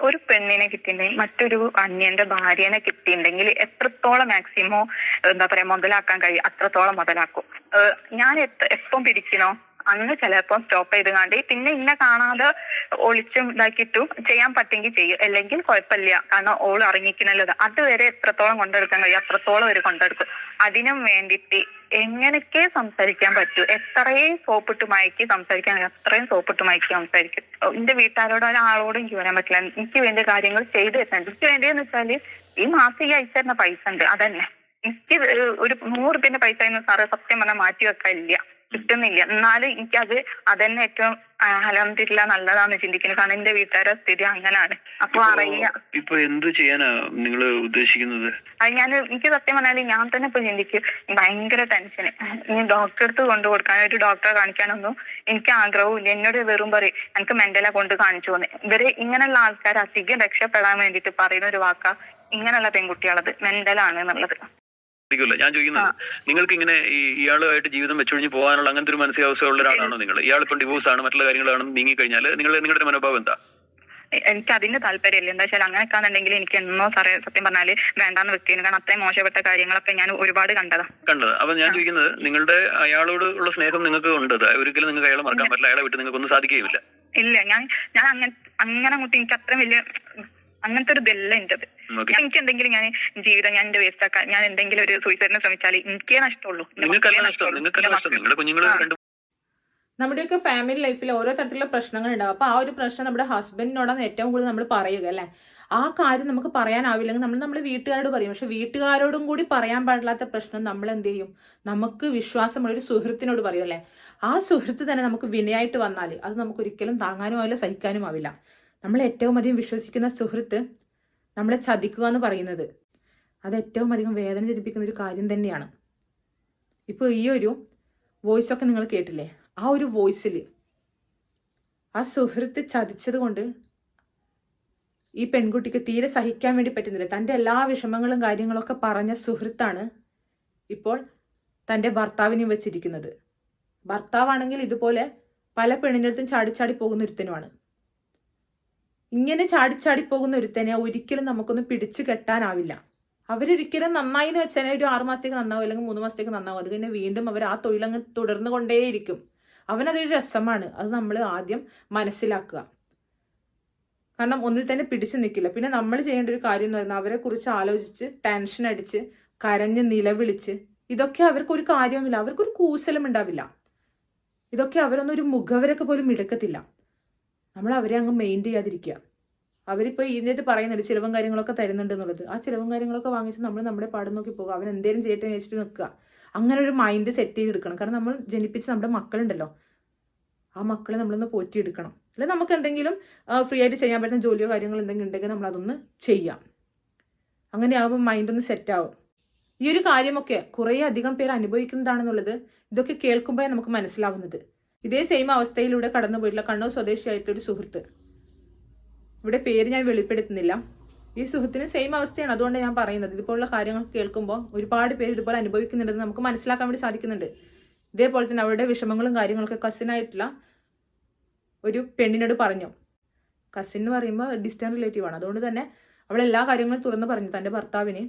ഒരു പെണ്ണിനെ കിട്ടിയിട്ടുണ്ടെങ്കിൽ മറ്റൊരു അന്യന്റെ ഭാര്യനെ കിട്ടിയിട്ടുണ്ടെങ്കിൽ എത്രത്തോളം മാക്സിമോ എന്താ പറയാ മുതലാക്കാൻ കഴിയും? അത്രത്തോളം മുതലാക്കും. ഞാൻ എപ്പം പിടിക്കണോ അന്ന് ചിലപ്പോൾ സ്റ്റോപ്പ് ചെയ്ത് കാണ്ടി പിന്നെ ഇന്നെ കാണാതെ ഒളിച്ചും ഇതാക്കിയിട്ടും ചെയ്യാൻ പറ്റെങ്കിൽ ചെയ്യും. അല്ലെങ്കിൽ കുഴപ്പമില്ല. കാരണം ഓൾ ഇറങ്ങിക്കണല്ലോ. അതുവരെ എത്രത്തോളം കൊണ്ടെടുക്കാൻ കഴിയും അത്രത്തോളം അവർ കൊണ്ടെടുക്കും. അതിനും വേണ്ടിയിട്ട് എങ്ങനെയൊക്കെ സംസാരിക്കാൻ പറ്റൂ? എത്രയും സോപ്പിട്ട് മയക്കി സംസാരിക്കാൻ എത്രയും സോപ്പിട്ട് മയക്കി സംസാരിക്കും. എന്റെ വീട്ടുകാരോട് ഒരാളോടും എനിക്ക് പറയാൻ പറ്റില്ല. എനിക്ക് വേണ്ടി കാര്യങ്ങൾ ചെയ്തു തരുന്നുണ്ട് എനിക്ക് വേണ്ടിയെന്ന് വെച്ചാൽ ഈ മാസം ഈ അയച്ചു തരുന്ന പൈസ ഉണ്ട്. അതന്നെ. എനിക്ക് ഒരു നൂറ് രൂപന്റെ പൈസ ആയിരുന്നു സാറ്. സത്യം പറഞ്ഞാൽ മാറ്റി വെക്കാനില്ല കിട്ടുന്നില്ല. എന്നാലും എനിക്കത് അതന്നെ ഏറ്റവും അലഹമില്ല നല്ലതാന്ന് ചിന്തിക്കുന്നത് കാരണം എന്റെ വീട്ടുകാരുടെ സ്ഥിതി അങ്ങനാണ്. അപ്പൊ അറിയാം. ഇപ്പൊ എന്ത് ചെയ്യാനാ നിങ്ങൾ ഉദ്ദേശിക്കുന്നത്? അത് ഞാൻ എനിക്ക് സത്യം പറഞ്ഞാൽ ഞാൻ തന്നെ ഇപ്പൊ ചിന്തിക്കും. ഭയങ്കര ടെൻഷൻ ഇനി ഡോക്ടറെ അടുത്ത് കൊണ്ടു കൊടുക്കാൻ ഒരു ഡോക്ടറെ കാണിക്കാനൊന്നും എനിക്ക് ആഗ്രഹവും ഇല്ല. എന്നോട് വെറും പറയും എനിക്ക് മെന്റലെ കൊണ്ട് കാണിച്ചു പോന്നെ ഇവർ ഇങ്ങനെയുള്ള ആൾക്കാർ അധികം രക്ഷപ്പെടാൻ വേണ്ടിട്ട് പറയുന്ന ഒരു വാക്കാ ഇങ്ങനെയുള്ള പെൺകുട്ടികളത്. മെന്റലാണ് എന്നുള്ളത്. ഇരിക്കുമല്ലോ ഞാൻ ചോദിക്കുന്നത് നിങ്ങൾക്ക് ഇങ്ങനെ ഈ ഇയാളുമായിട്ട് ജീവിതം വെച്ചൊഴിഞ്ഞ് പോകാനുള്ള അങ്ങനത്തെ ഒരു മാനസികാവസ്ഥ ഉള്ള ഒരാളാണോ നിങ്ങൾ? ഇയാൾ ഇപ്പം ഡിവോഴ്സ് ആണ് മറ്റുള്ള കാര്യങ്ങളാണ് നീങ്ങി കഴിഞ്ഞാൽ നിങ്ങൾ നിങ്ങളുടെ മനോഭാവം എന്താ? എനിക്ക് അതിന്റെ താല്പര്യമില്ല. എന്താ വെച്ചാൽ അങ്ങനെയൊക്കെ ആണെന്നുണ്ടെങ്കിൽ എനിക്ക് എന്നോ സാറേ സത്യം പറഞ്ഞാൽ വേണ്ടാന്ന് വെക്കുന്നു കാരണം അത്രയും മോശപ്പെട്ട കാര്യങ്ങളൊക്കെ ഞാൻ ഒരുപാട് കണ്ടതാ. കണ്ടത്. അപ്പൊ ഞാൻ ചോദിക്കുന്നത് നിങ്ങളുടെ അയാളോട് ഉള്ള സ്നേഹം നിങ്ങൾക്ക് ഉണ്ടത്? ഒരിക്കലും നിങ്ങൾക്ക് അയാളെ മറക്കാൻ പറ്റില്ല. അയാളെ വിട്ട് നിങ്ങൾക്ക് ഒന്നും സാധിക്കുകയില്ല ഇല്ല. ഞാൻ ഞാൻ അങ്ങനെ അങ്ങനെ അങ്ങോട്ട് എനിക്ക് അത്രയും വലിയ അങ്ങനത്തെ ഒരു ഇതല്ല ഓക്കെ എനിക്ക് എന്തെങ്കിലും ഞാൻ ജീവിതം ഞാൻ എന്റെ വേസ്റ്റ് ആക്കാൻ ഞാൻ എന്തെങ്കിലും ഒരു സൂയിസൈഡിനെ ശ്രമിച്ചാൽ എനിക്കേ നഷ്ടമുള്ളൂ. നമ്മുടെയൊക്കെ ഫാമിലി ലൈഫിൽ ഓരോ തരത്തിലുള്ള പ്രശ്നങ്ങൾ ഉണ്ടാവും അപ്പോൾ ആ ഒരു പ്രശ്നം നമ്മുടെ ഹസ്ബൻഡിനോടാണ് ഏറ്റവും കൂടുതൽ നമ്മൾ പറയുക അല്ലേ? ആ കാര്യം നമുക്ക് പറയാനാവില്ലെങ്കിൽ നമ്മൾ നമ്മുടെ വീട്ടുകാരോട് പറയും. പക്ഷെ വീട്ടുകാരോടും കൂടി പറയാൻ പാടില്ലാത്ത പ്രശ്നം നമ്മൾ എന്ത് ചെയ്യും? നമുക്ക് വിശ്വാസമുള്ള ഒരു സുഹൃത്തിനോട് പറയും അല്ലേ? ആ സുഹൃത്ത് തന്നെ നമുക്ക് വിനയായിട്ട് വന്നാൽ അത് നമുക്ക് ഒരിക്കലും താങ്ങാനും ആവില്ല സഹിക്കാനും ആവില്ല നമ്മൾ ഏറ്റവും അധികം വിശ്വസിക്കുന്ന സുഹൃത്ത് നമ്മളെ ചതിക്കുക എന്ന് പറയുന്നത്. അത് ഏറ്റവും അധികം വേദന ജനിപ്പിക്കുന്ന ഒരു കാര്യം തന്നെയാണ്. ഇപ്പോൾ ഈ ഒരു വോയിസ് ഒക്കെ നിങ്ങൾ കേട്ടില്ലേ? ആ ഒരു വോയിസിൽ ആ സുഹൃത്ത് ചതിച്ചത് കൊണ്ട് ഈ പെൺകുട്ടിക്ക് തീരെ സഹിക്കാൻ വേണ്ടി പറ്റുന്നില്ല. തന്റെ എല്ലാ വിഷമങ്ങളും കാര്യങ്ങളൊക്കെ പറഞ്ഞ സുഹൃത്താണ് ഇപ്പോൾ തന്റെ ഭർത്താവിനെയും വെച്ചിരിക്കുന്നത്. ഭർത്താവാണെങ്കിൽ ഇതുപോലെ പല പെണ്ണിന്റെ അടുത്തും ചാടിച്ചാടി പോകുന്ന ഒരുത്തനുമാണ്. ഇങ്ങനെ ചാടിച്ചാടി പോകുന്ന ഒരുത്തനെ ഒരിക്കലും നമുക്കൊന്ന് പിടിച്ചു കെട്ടാനാവില്ല. അവരൊരിക്കലും നന്നായി എന്ന് വെച്ചാൽ ഒരു ആറ് മാസത്തേക്ക് നന്നാവും അല്ലെങ്കിൽ മൂന്ന് മാസത്തേക്ക് നന്നാവും. അത് കഴിഞ്ഞ് വീണ്ടും അവർ ആ തൊഴിലങ്ങ് തുടർന്നു കൊണ്ടേയിരിക്കും. അവനതൊരു രസമാണ്. അത് നമ്മൾ ആദ്യം മനസ്സിലാക്കുക. കാരണം ഒന്നിൽ തന്നെ പിടിച്ചു നിൽക്കില്ല. പിന്നെ നമ്മൾ ചെയ്യേണ്ട ഒരു കാര്യം എന്ന് പറയുന്നത് അവരെ കുറിച്ച് ആലോചിച്ച് ടെൻഷൻ അടിച്ച് കരഞ്ഞ് നിലവിളിച്ച് ഇതൊക്കെ അവർക്കൊരു കാര്യവുമില്ല. അവർക്കൊരു കൂസലം ഉണ്ടാവില്ല ഇതൊക്കെ അവരൊന്നും ഒരു മുഖവരൊക്കെ പോലും എടുക്കത്തില്ല. നമ്മൾ അവരെ അങ്ങ് മെയിൻ ചെയ്യാതിരിക്കുക. അവരിപ്പോൾ ഇതിനകത്ത് പറയുന്നുണ്ട് ചിലവും കാര്യങ്ങളൊക്കെ തരുന്നുണ്ട് എന്നുള്ളത് ആ ചിലവും കാര്യങ്ങളൊക്കെ വാങ്ങിച്ച് നമ്മൾ നമ്മുടെ പാടം നോക്കി പോകുക അവൻ എന്തേലും ചെയ്യട്ടെ വെച്ചിട്ട് നിൽക്കുക. അങ്ങനെ ഒരു മൈൻഡ് സെറ്റ് ചെയ്തെടുക്കണം കാരണം നമ്മൾ ജനിപ്പിച്ച് നമ്മുടെ മക്കളുണ്ടല്ലോ. ആ മക്കളെ നമ്മളൊന്ന് പോറ്റിയെടുക്കണം. അല്ലെ നമുക്ക് എന്തെങ്കിലും ഫ്രീ ആയിട്ട് ചെയ്യാൻ പറ്റുന്ന ജോലിയോ കാര്യങ്ങളോ എന്തെങ്കിലും ഉണ്ടെങ്കിൽ നമ്മൾ അതൊന്ന് ചെയ്യാം. അങ്ങനെ ആകുമ്പോൾ മൈൻഡ് ഒന്ന് സെറ്റ് ആവും. ഈ ഒരു കാര്യമൊക്കെ കുറേ അധികം പേർ അനുഭവിക്കുന്നതാണെന്നുള്ളത് ഇതൊക്കെ കേൾക്കുമ്പോഴേ നമുക്ക് മനസ്സിലാവുന്നത്. ഇതേ സെയിം അവസ്ഥയിലൂടെ കടന്നു പോയിട്ടുള്ള കണ്ണൂർ സ്വദേശിയായിട്ടൊരു സുഹൃത്ത്. ഇവിടെ പേര് ഞാൻ വെളിപ്പെടുത്തുന്നില്ല. ഈ സുഹൃത്തിന് സെയിം അവസ്ഥയാണ് അതുകൊണ്ട് ഞാൻ പറയുന്നത്. ഇതുപോലുള്ള കാര്യങ്ങൾ കേൾക്കുമ്പോൾ ഒരുപാട് പേര് ഇതുപോലെ അനുഭവിക്കുന്നുണ്ടെന്ന് നമുക്ക് മനസ്സിലാക്കാൻ വേണ്ടി സാധിക്കുന്നുണ്ട്. ഇതേപോലെ തന്നെ അവരുടെ വിഷമങ്ങളും കാര്യങ്ങളൊക്കെ കസിനായിട്ടുള്ള ഒരു പെണ്ണിനോട് പറഞ്ഞു. കസിൻ എന്ന് പറയുമ്പോൾ ഡിസ്റ്റൻസ് റിലേറ്റീവ് ആണ്. അതുകൊണ്ട് തന്നെ അവൾ എല്ലാ കാര്യങ്ങളും തുറന്നു പറഞ്ഞു. തന്റെ ഭർത്താവിന്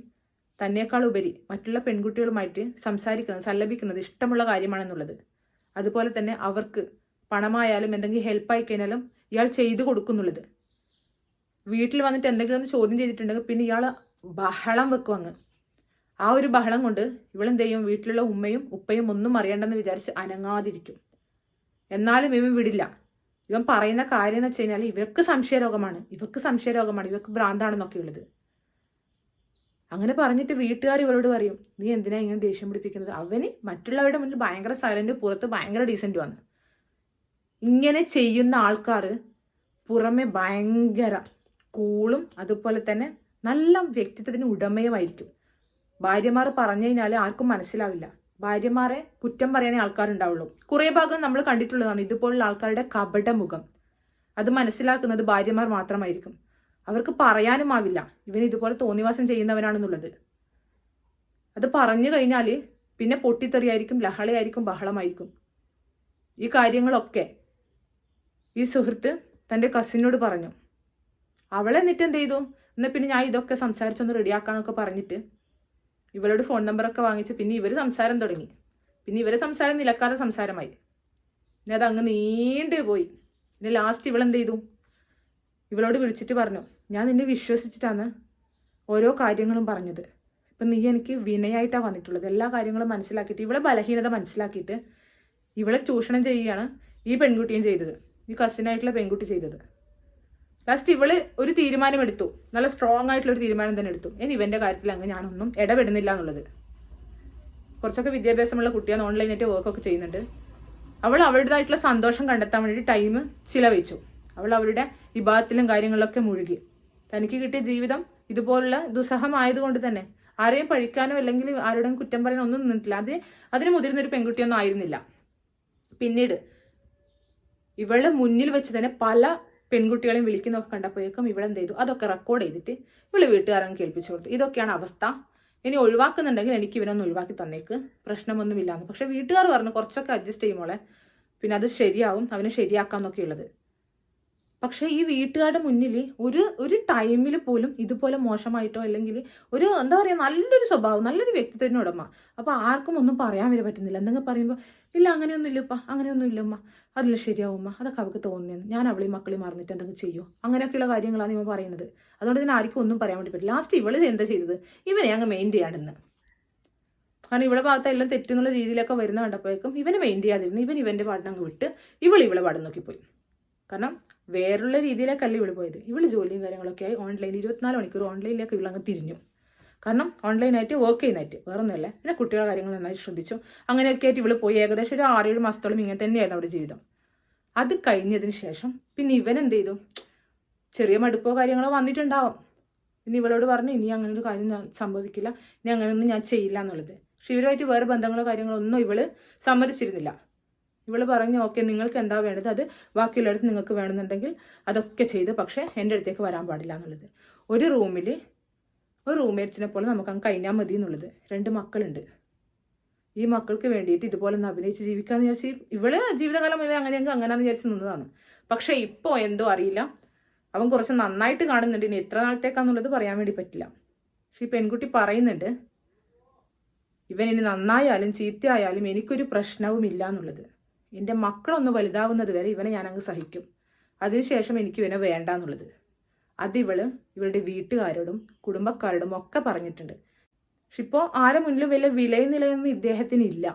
തന്നേക്കാൾ ഉപരി മറ്റുള്ള പെൺകുട്ടികളുമായിട്ട് സംസാരിക്കുന്നത് സല്ലപിക്കുന്നത് ഇഷ്ടമുള്ള കാര്യമാണെന്നുള്ളത്. അതുപോലെ തന്നെ അവർക്ക് പണമായാലും എന്തെങ്കിലും ഹെൽപ്പായി കഴിഞ്ഞാലും ഇയാൾ ചെയ്തു കൊടുക്കുന്നുള്ളത്. വീട്ടിൽ വന്നിട്ട് എന്തെങ്കിലും ഒന്ന് ചോദ്യം ചെയ്തിട്ടുണ്ടെങ്കിൽ പിന്നെ ഇയാൾ ബഹളം വെക്കും അങ്ങ്. ആ ഒരു ബഹളം കൊണ്ട് ഇവളെന്ത് ചെയ്യും വീട്ടിലുള്ള ഉമ്മയും ഉപ്പയും ഒന്നും അറിയണ്ടെന്ന് വിചാരിച്ച് അനങ്ങാതിരിക്കും. എന്നാലും ഇവൻ വിടില്ല. ഇവൻ പറയുന്ന കാര്യം എന്ന് വെച്ച് കഴിഞ്ഞാൽ ഇവർക്ക് സംശയരോഗമാണ്. ഇവർക്ക് സംശയരോഗമാണ്. ഇവർക്ക് ഭ്രാന്താണെന്നൊക്കെ ഉള്ളത് അങ്ങനെ പറഞ്ഞിട്ട് വീട്ടുകാർ ഇവരോട് പറയും നീ എന്തിനാ ഇങ്ങനെ ദേഷ്യം പിടിപ്പിക്കുന്നത്? അവന് മറ്റുള്ളവരുടെ മുന്നിൽ ഭയങ്കര സൈലന്റ് പുറത്ത് ഭയങ്കര ഡീസന്റുമാണ് ഇങ്ങനെ ചെയ്യുന്ന ആൾക്കാർ പുറമെ ഭയങ്കര കൂളും അതുപോലെ തന്നെ നല്ല വ്യക്തിത്വത്തിന് ഉടമയുമായിരിക്കും. ഭാര്യമാർ പറഞ്ഞു കഴിഞ്ഞാൽ ആർക്കും മനസ്സിലാവില്ല. ഭാര്യമാരെ കുറ്റം പറയാനേ ആൾക്കാരുണ്ടാവുള്ളൂ. കുറേ ഭാഗം നമ്മൾ കണ്ടിട്ടുള്ളതാണ് ഇതുപോലുള്ള ആൾക്കാരുടെ കപട മുഖം അത് മനസ്സിലാക്കുന്നത് ഭാര്യമാർ മാത്രമായിരിക്കും. അവർക്ക് പറയാനും ആവില്ല. ഇവൻ ഇതുപോലെ തോന്നിവാസം ചെയ്യുന്നവനാണെന്നുള്ളത്. അത് പറഞ്ഞു കഴിഞ്ഞാൽ പിന്നെ പൊട്ടിത്തെറിയായിരിക്കും ലഹളയായിരിക്കും ബഹളമായിരിക്കും. ഈ കാര്യങ്ങളൊക്കെ ഈ സുഹൃത്ത് തന്റെ കസിനോട് പറഞ്ഞു. അവളെ എന്നിട്ട് എന്ത് ചെയ്തു? എന്നാൽ പിന്നെ ഞാൻ ഇതൊക്കെ സംസാരിച്ചൊന്ന് റെഡിയാക്കാന്നൊക്കെ പറഞ്ഞിട്ട് ഇവളോട് ഫോൺ നമ്പറൊക്കെ വാങ്ങിച്ച് പിന്നെ ഇവർ സംസാരം തുടങ്ങി. പിന്നെ ഇവരെ സംസാരം നിലക്കാതെ സംസാരമായി. പിന്നെ അത് അങ്ങ് നീണ്ടു പോയി. പിന്നെ ലാസ്റ്റ് ഇവളെന്ത് ചെയ്തു? ഇവളോട് വിളിച്ചിട്ട് പറഞ്ഞു. ഞാൻ നിന്നെ വിശ്വസിച്ചിട്ടാണ് ഓരോ കാര്യങ്ങളും പറഞ്ഞത്. ഇപ്പം നീ എനിക്ക് വിനയായിട്ടാണ് വന്നിട്ടുള്ളത്. എല്ലാ കാര്യങ്ങളും മനസ്സിലാക്കിയിട്ട് ഇവളെ ബലഹീനത മനസ്സിലാക്കിയിട്ട് ഇവളെ ചൂഷണം ചെയ്യുകയാണ് ഈ പെൺകുട്ടിയും ചെയ്തത്. ഈ കസിനായിട്ടുള്ള പെൺകുട്ടി ചെയ്തത്. ലാസ്റ്റ് ഇവൾ ഒരു തീരുമാനം എടുത്തു നല്ല സ്ട്രോങ് ആയിട്ടുള്ള ഒരു തീരുമാനം തന്നെ എടുത്തു. ഇനി ഇവന്റെ കാര്യത്തിൽ അങ്ങ് ഞാനൊന്നും ഇടപെടുന്നില്ല എന്നുള്ളത്. കുറച്ചൊക്കെ വിദ്യാഭ്യാസമുള്ള കുട്ടിയാണ് ഓൺലൈനായിട്ട് വർക്കൊക്കെ ചെയ്യുന്നുണ്ട്. അവൾ അവളുടേതായിട്ടുള്ള സന്തോഷം കണ്ടെത്താൻ വേണ്ടി ടൈം ചിലവഴിച്ചു. അവൾ അവളുടെ വിഭാഗത്തിലും കാര്യങ്ങളിലൊക്കെ മുഴുകി. തനിക്ക് കിട്ടിയ ജീവിതം ഇതുപോലുള്ള ദുസ്സഹമായതുകൊണ്ട് തന്നെ. ആരെയും പഴിക്കാനോ അല്ലെങ്കിൽ ആരുടെയും കുറ്റം പറയാനോ ഒന്നും നിന്നിട്ടില്ല. അത് അതിന് മുതിർന്നൊരു പെൺകുട്ടിയൊന്നും ആയിരുന്നില്ല. പിന്നീട് ഇവളെ മുന്നിൽ വെച്ച് തന്നെ പല പെൺകുട്ടികളെയും വിളിക്കുന്നതൊക്കെ കണ്ടപ്പോഴേക്കും ഇവളെന്ത് ചെയ്തു? അതൊക്കെ റെക്കോർഡ് ചെയ്തിട്ട് ഇവൾ വീട്ടുകാരൻ കേൾപ്പിച്ചു കൊടുത്തു. ഇതൊക്കെയാണ് അവസ്ഥ. ഇനി ഒഴിവാക്കുന്നുണ്ടെങ്കിൽ എനിക്ക് ഇവനൊന്ന് ഒഴിവാക്കി തന്നേക്ക്. പ്രശ്നമൊന്നുമില്ലാന്ന്. പക്ഷെ വീട്ടുകാർ പറഞ്ഞു കുറച്ചൊക്കെ അഡ്ജസ്റ്റ് ചെയ്യുമോളെ പിന്നെ അത് ശരിയാവും. അവനെ ശരിയാക്കാം ഉള്ളത് പക്ഷെ ഈ വീട്ടുകാരുടെ മുന്നിൽ ഒരു ഒരു ടൈമിൽ പോലും ഇതുപോലെ മോശമായിട്ടോ അല്ലെങ്കിൽ ഒരു എന്താ പറയുക നല്ലൊരു സ്വഭാവം നല്ലൊരു വ്യക്തിത്വത്തിന് ഉടമ. അപ്പോൾ ആർക്കും ഒന്നും പറയാൻ വരെ പറ്റുന്നില്ല. എന്തെങ്കിലും പറയുമ്പോൾ ഇല്ല അങ്ങനെയൊന്നും ഇല്ലപ്പ അങ്ങനെയൊന്നും ഇല്ലമ്മ അതില്ല ശരിയാവുമ്മ അതൊക്കെ അവൾക്ക് തോന്നിയെന്ന്. ഞാൻ അവളെയും മക്കളെയും മറന്നിട്ട് എന്തെങ്കിലും ചെയ്യോ? അങ്ങനെയൊക്കെയുള്ള കാര്യങ്ങളാണ് ഇവ പറയുന്നത്. അതുകൊണ്ട് തന്നെ ആർക്കും ഒന്നും പറയാൻ വേണ്ടി പറ്റില്ല. ലാസ്റ്റ് ഇവൾ എന്താ ചെയ്തത്? ഇവനെ അങ്ങ് മെയിൻ ചെയ്യാണെന്ന് കാരണം ഇവിടെ ഭാഗത്ത് എല്ലാം തെറ്റെന്നുള്ള രീതിയിലൊക്കെ വരുന്ന കണ്ടപ്പോഴേക്കും ഇവനെ മെയിൻ ചെയ്യാതിരുന്നു. ഇവൻ ഇവന്റെ പാടിനങ്ങ് വിട്ട് ഇവൾ ഇവളെ പാടം നോക്കിപ്പോയി. കാരണം വേറുള്ള രീതിയിലേക്കല്ല ഇവൾ പോയത്. ഇവൾ ജോലിയും കാര്യങ്ങളൊക്കെ ആയി ഓൺലൈൻ ഇരുപത്തിനാല് മണിക്കൂർ ഓൺലൈനിലേക്ക് ഇവളങ്ങ് തിരിഞ്ഞു. കാരണം ഓൺലൈനായിട്ട് വർക്ക് ചെയ്യുന്നതായിട്ട് വേറൊന്നുമല്ല. പിന്നെ കുട്ടികളുടെ കാര്യങ്ങൾ നന്നായി ശ്രദ്ധിച്ചു. അങ്ങനെയൊക്കെ ആയിട്ട് ഇവൾ പോയി ഏകദേശം ഒരു ആറേഴ് മാസത്തോളം ഇങ്ങനെ തന്നെയായിരുന്നു അവിടെ ജീവിതം. അത് കഴിഞ്ഞതിന് ശേഷം പിന്നെ ഇവൻ എന്ത് ചെയ്തു? ചെറിയ മടുപ്പോ കാര്യങ്ങളോ വന്നിട്ടുണ്ടാവാം. പിന്നെ ഇവളോട് പറഞ്ഞു ഇനി അങ്ങനെ ഒരു കാര്യം സംഭവിക്കില്ല. ഇനി അങ്ങനെയൊന്നും ഞാൻ ചെയ്യില്ല എന്നുള്ളത്. പക്ഷെ ഇവരുമായിട്ട് വേറെ ബന്ധങ്ങളോ കാര്യങ്ങളോ ഒന്നും ഇവൾ സമ്മതിച്ചിരുന്നില്ല. ഇവൾ പറഞ്ഞു ഓക്കെ നിങ്ങൾക്ക് എന്താ വേണ്ടത്? അത് ബാക്കിയുള്ളവർക്ക് നിങ്ങൾക്ക് വേണമെന്നുണ്ടെങ്കിൽ അതൊക്കെ ചെയ്ത് പക്ഷേ എന്റെ അടുത്തേക്ക് വരാൻ പാടില്ല എന്നുള്ളത്. ഒരു റൂമിൽ ഒരു റൂംമേറ്റ്സിനെ പോലെ നമുക്ക് അങ്ങ് കഴിഞ്ഞാൽ മതി എന്നുള്ളത്. രണ്ട് മക്കളുണ്ട്. ഈ മക്കൾക്ക് വേണ്ടിയിട്ട് ഇതുപോലെ ഒന്ന് അഭിനയിച്ച് ജീവിക്കാമെന്ന് വിചാരിച്ച് ഇവൾ ജീവിതകാലം മുഴുവൻ അങ്ങനെയെങ്കിൽ അങ്ങനെയാണെന്ന് വിചാരിച്ച് നിന്നതാണ്. പക്ഷേ ഇപ്പോൾ എന്തോ അറിയില്ല. അവൻ കുറച്ച് നന്നായിട്ട് കാണുന്നുണ്ട്. ഇനി എത്ര നാളത്തേക്കാന്നുള്ളത് പറയാൻ വേണ്ടി പറ്റില്ല. പക്ഷെ ഈ പെൺകുട്ടി പറയുന്നുണ്ട് ഇവൻ ഇനി നന്നായാലും ചീത്തയായാലും എനിക്കൊരു പ്രശ്നവും ഇല്ല എന്നുള്ളത്. എന്റെ മക്കളൊന്ന് വലുതാവുന്നത് വരെ ഇവനെ ഞാൻ അങ്ങ് സഹിക്കും. അതിനുശേഷം എനിക്ക് ഇവനെ വേണ്ട എന്നുള്ളത്. അതിവൾ ഇവളുടെ വീട്ടുകാരോടും കുടുംബക്കാരോടും ഒക്കെ പറഞ്ഞിട്ടുണ്ട്. പക്ഷെ ഇപ്പോൾ ആരെ മുന്നിലും വലിയ വിലയും നിലയൊന്നും ഇദ്ദേഹത്തിന് ഇല്ല.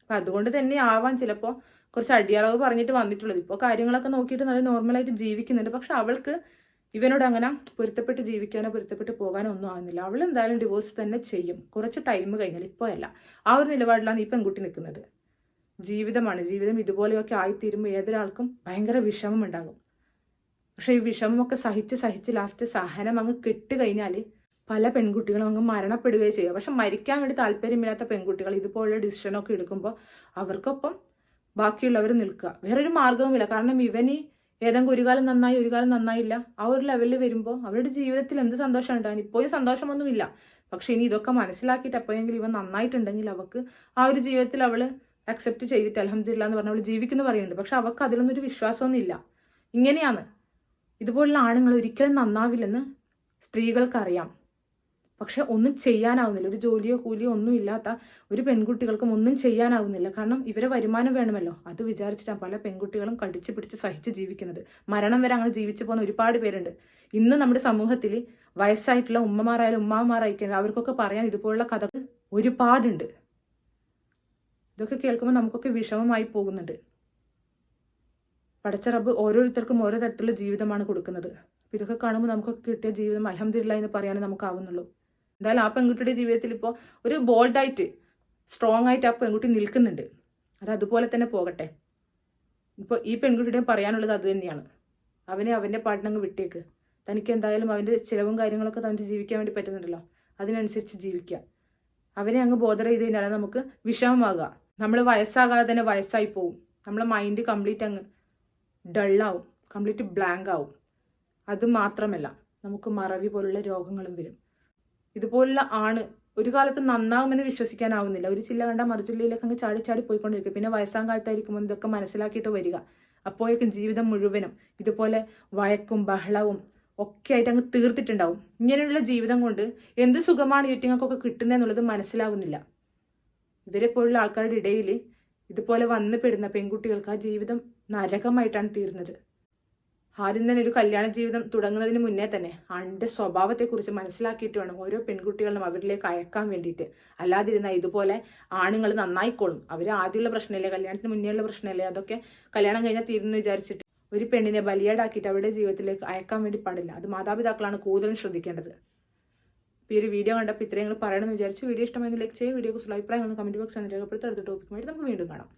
അപ്പം അതുകൊണ്ട് തന്നെ ആവാൻ ചിലപ്പോൾ കുറച്ച് അടിയറവ് പറഞ്ഞിട്ട് വന്നിട്ടുള്ളത്. ഇപ്പോൾ കാര്യങ്ങളൊക്കെ നോക്കിയിട്ട് നല്ല നോർമലായിട്ട് ജീവിക്കുന്നുണ്ട്. പക്ഷെ അവൾക്ക് ഇവനോട് അങ്ങനെ പൊരുത്തപ്പെട്ട് ജീവിക്കാനോ പൊരുത്തപ്പെട്ട് പോകാനോ ഒന്നും ആവുന്നില്ല. അവൾ എന്തായാലും ഡിവോഴ്സ് തന്നെ ചെയ്യും. കുറച്ച് ടൈം കഴിഞ്ഞാൽ ഇപ്പോൾ അല്ല. ആ ഒരു നിലപാടിലാണ് ഈ പെൺകുട്ടി നിൽക്കുന്നത്. ജീവിതമാണ്. ജീവിതം ഇതുപോലെയൊക്കെ ആയിത്തീരുമ്പോൾ ഏതൊരാൾക്കും ഭയങ്കര വിഷമം ഉണ്ടാകും പക്ഷെ ഈ വിഷമമൊക്കെ സഹിച്ച് സഹിച്ച് ലാസ്റ്റ് സഹനം അങ്ങ് കെട്ട് കഴിഞ്ഞാൽ പല പെൺകുട്ടികളും അങ്ങ് മരണപ്പെടുകയും ചെയ്യുക പക്ഷെ മരിക്കാൻ വേണ്ടി താല്പര്യമില്ലാത്ത പെൺകുട്ടികൾ ഇതുപോലുള്ള ഡിസിഷനൊക്കെ എടുക്കുമ്പോൾ അവർക്കൊപ്പം ബാക്കിയുള്ളവർ നിൽക്കുക. വേറൊരു മാർഗവുമില്ല കാരണം ഇവന് ഏതെങ്കിലും ഒരു കാലം നന്നായി ഒരു കാലം നന്നായില്ല. ആ ഒരു ലെവലിൽ വരുമ്പോൾ അവരുടെ ജീവിതത്തിൽ എന്ത് സന്തോഷം ഉണ്ടാകും ഇപ്പോഴും സന്തോഷമൊന്നുമില്ല. പക്ഷെ ഇനി ഇതൊക്കെ മനസ്സിലാക്കിയിട്ട് എപ്പോഴെങ്കിലും ഇവ നന്നായിട്ടുണ്ടെങ്കിൽ അവൾക്ക് ആ ഒരു ജീവിതത്തിൽ അവൾ അക്സെപ്റ്റ് ചെയ്തിട്ട് അലഹമില്ല എന്ന് പറഞ്ഞ് അവൾ ജീവിക്കുന്നു പറയുന്നുണ്ട്. പക്ഷെ അവൾക്ക് അതിലൊന്നും ഒരു വിശ്വാസമൊന്നുമില്ല ഇങ്ങനെയാണ്. ഇതുപോലുള്ള ആണുങ്ങൾ ഒരിക്കലും നന്നാവില്ലെന്ന് സ്ത്രീകൾക്കറിയാം. പക്ഷെ ഒന്നും ചെയ്യാനാവുന്നില്ല. ഒരു ജോലിയോ കൂലിയോ ഒന്നും ഇല്ലാത്ത ഒരു പെൺകുട്ടികൾക്കും ഒന്നും ചെയ്യാനാവുന്നില്ല. കാരണം ഇവരെ വരുമാനം വേണമല്ലോ. അത് വിചാരിച്ചിട്ടാണ് പല പെൺകുട്ടികളും കടിച്ചു പിടിച്ച് സഹിച്ച് ജീവിക്കുന്നത്. മരണം വരെ അങ്ങനെ ജീവിച്ചു പോകുന്ന ഒരുപാട് പേരുണ്ട്. ഇന്ന് നമ്മുടെ സമൂഹത്തിൽ വയസ്സായിട്ടുള്ള ഉമ്മമാരായാലും ഉമ്മാമാരായിക്കഴിഞ്ഞാൽ അവർക്കൊക്കെ പറയാൻ ഇതുപോലുള്ള കഥകൾ ഒരുപാടുണ്ട്. ഇതൊക്കെ കേൾക്കുമ്പോൾ നമുക്കൊക്കെ വിഷമമായി പോകുന്നുണ്ട്. പടച്ച റബ്ബ് ഓരോരുത്തർക്കും ഓരോ തരത്തിലുള്ള ജീവിതമാണ് കൊടുക്കുന്നത്. അപ്പോൾ ഇതൊക്കെ കാണുമ്പോൾ നമുക്കൊക്കെ കിട്ടിയ ജീവിതം അലഹമില്ല എന്ന് പറയാനേ നമുക്കാവുന്നുള്ളൂ. എന്തായാലും ആ പെൺകുട്ടിയുടെ ജീവിതത്തിൽ ഇപ്പോൾ ഒരു ബോൾഡായിട്ട് സ്ട്രോങ് ആയിട്ട് ആ പെൺകുട്ടി നിൽക്കുന്നുണ്ട്. അത് അതുപോലെ തന്നെ പോകട്ടെ. ഇപ്പോൾ ഈ പെൺകുട്ടിയുടെയും പറയാനുള്ളത് അത് തന്നെയാണ്. അവനെ അവന്റെ പാട്ടിനങ്ങ് വിട്ടേക്ക്. തനിക്ക് എന്തായാലും അവന്റെ ചിലവും കാര്യങ്ങളൊക്കെ തനിക്ക് ജീവിക്കാൻ വേണ്ടി പറ്റുന്നുണ്ടല്ലോ. അതിനനുസരിച്ച് ജീവിക്കുക. അവനെ അങ്ങ് ബോധർ ചെയ്ത് കഴിഞ്ഞാൽ നമുക്ക് വിഷമമാകുക നമ്മൾ വയസ്സാകാതെ തന്നെ വയസ്സായി പോവും. നമ്മളെ മൈൻഡ് കംപ്ലീറ്റ് അങ്ങ് ഡള്ളാവും കംപ്ലീറ്റ് ബ്ലാങ്ക് ആവും. അത് മാത്രമല്ല നമുക്ക് മറവി പോലുള്ള രോഗങ്ങളും വരും. ഇതുപോലുള്ള ആണ്. ഒരു കാലത്ത് നന്നാവുമെന്ന് വിശ്വസിക്കാനാവുന്നില്ല. ഒരു ചില്ല കണ്ട മറുജില്ലയിലേക്ക് അങ്ങ് ചാടി ചാടി പോയിക്കൊണ്ടിരിക്കും. പിന്നെ വയസ്സാം കാലത്തായിരിക്കുമ്പോൾ ഇതൊക്കെ മനസ്സിലാക്കിയിട്ട് വരിക. അപ്പോഴേക്കും ജീവിതം മുഴുവനും ഇതുപോലെ വഴക്കും ബഹളവും ഒക്കെ ആയിട്ട് അങ്ങ് തീർത്തിട്ടുണ്ടാവും. ഇങ്ങനെയുള്ള ജീവിതം കൊണ്ട് എന്ത് സുഖമാണ് യുറ്റിങ്ങൾക്കൊക്കെ കിട്ടുന്നതെന്നുള്ളത് മനസ്സിലാവുന്നില്ല. ഇവരെ പോലുള്ള ആൾക്കാരുടെ ഇടയിൽ ഇതുപോലെ വന്നുപെടുന്ന പെൺകുട്ടികൾക്ക് ആ ജീവിതം നരകമായിട്ടാണ് തീരുന്നത്. ആദ്യം തന്നെ ഒരു കല്യാണ ജീവിതം തുടങ്ങുന്നതിന് മുന്നേ തന്നെ ആണിന്റെ സ്വഭാവത്തെക്കുറിച്ച് മനസ്സിലാക്കിയിട്ട് വേണം ഓരോ പെൺകുട്ടികളും അവരിലേക്ക് അയക്കാൻ വേണ്ടിയിട്ട്. അല്ലാതിരുന്നാൽ ഇതുപോലെ ആണുങ്ങൾ നന്നായിക്കോളും. അവർ ആദ്യമുള്ള പ്രശ്നമല്ലേ കല്യാണത്തിന് മുന്നേ ഉള്ള പ്രശ്നമല്ലേ അതൊക്കെ കല്യാണം കഴിഞ്ഞാൽ തീരുന്നു വിചാരിച്ചിട്ട് ഒരു പെണ്ണിനെ ബലിയാടാക്കിയിട്ട് അവരുടെ ജീവിതത്തിലേക്ക് അയക്കാൻ വേണ്ടി പാടില്ല. അത് മാതാപിതാക്കളാണ് കൂടുതലും ശ്രദ്ധിക്കേണ്ടത്. ഈ ഒരു വീഡിയോ കണ്ടപ്പോൾ ഇത്രയും നിങ്ങൾ പറയണമെന്ന് വിചാരിച്ച് വീഡിയോ ഇഷ്ടമായെന്ന് ലൈക്ക് ചെയ്യുക വീഡിയോ കുറിച്ചുള്ള അഭിപ്രായങ്ങൾ കമന്റ് ബോക്സ് എന്ന് രേഖപ്പെടുത്തി അടുത്ത ടോപ്പിക്കുമായിട്ട് നമുക്ക് വീണ്ടും കാണാം.